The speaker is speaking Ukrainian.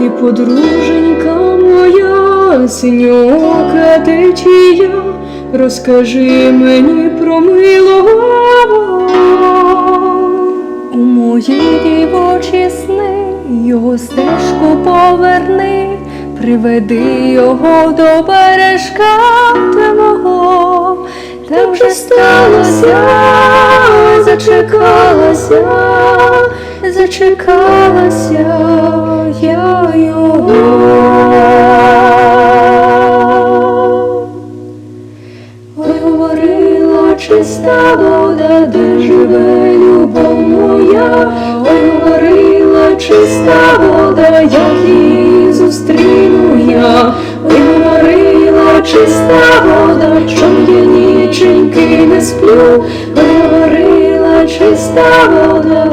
ти подруженька моя, синьока течія, розкажи мені про милого. У мої дівочі сни його стежку поверни, приведи його до бережка твого, там вже сталося, зачекалася, зачекалася чиста вода, де живе любов моя, ой, говорила чиста вода, як її зустріну я, ой, говорила чиста вода, чом я ніченьки не сплю, ой, говорила чиста вода,